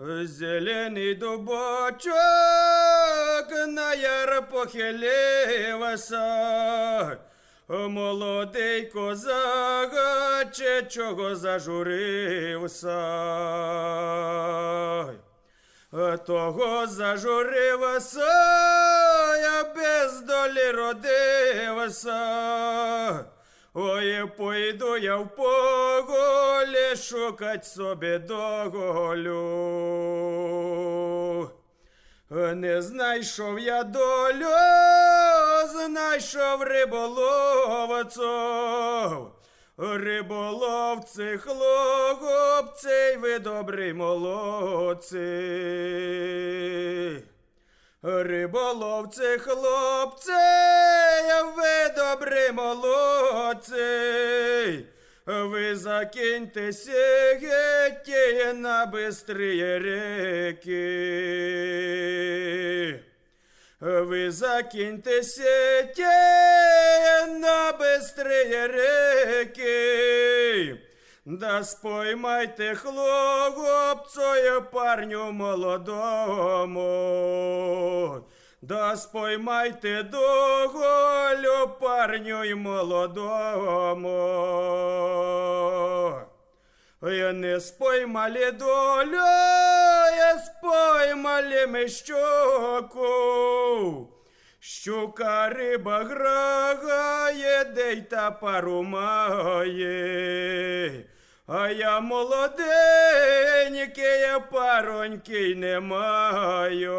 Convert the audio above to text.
Зелений дубочок на яр похилився. Молодий козак, чи чого зажурився? Того зажурився, я без долі родився. Ой, пойду я в поголі шукать собі доголю. Не знайшов я долю, знайшов риболовців. Риболовці, хлопці, ви добрі молодці. Риболовці, хлопці, ви добрі молодці. Ви закиньте сігеті на бистрі реки. Ви закиньте сеті на бистрі реки. Да споймайте хлопцою парню молодому. Да споймайте доголю парню й молодому. Я не споймали долю, я споймали ми щоку. Щука риба грагає, дей та пару має. А я молоденький, я паронький не маю.